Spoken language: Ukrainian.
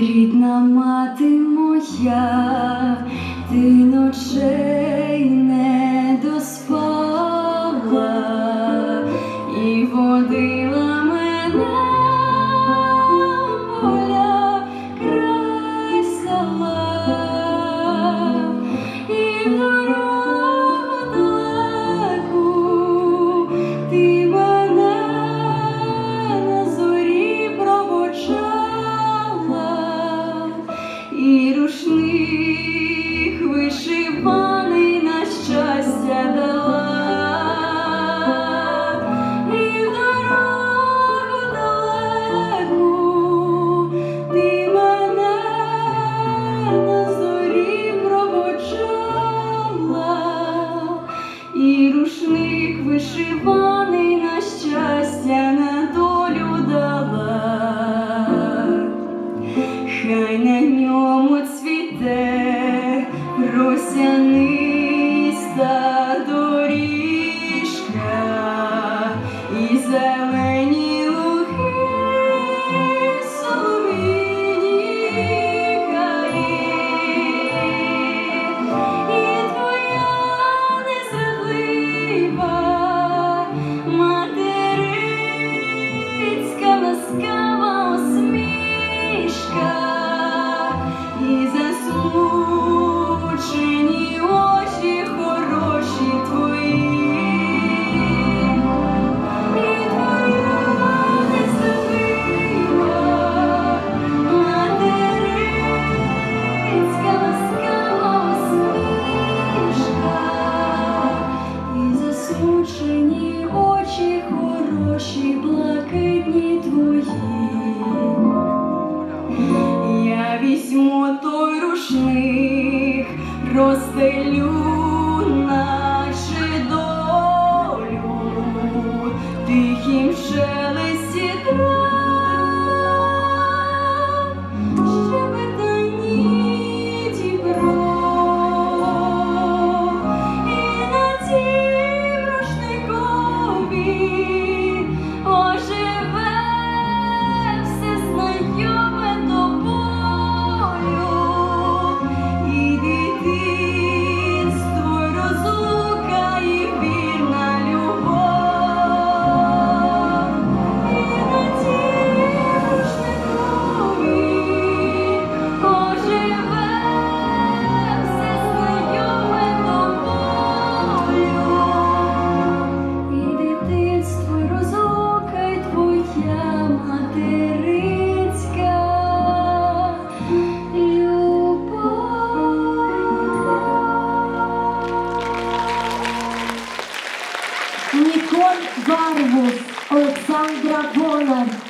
рідна мати моя, ти ночей не доспала. і рушних вишиваний на щастя дала, і в дорогу ти мене зорі проводжала, і рушник вишиваний Учені, очі, хороші, блакитні твої. Я візьму той рушник, розстелю. Jan Varvos, Alexandra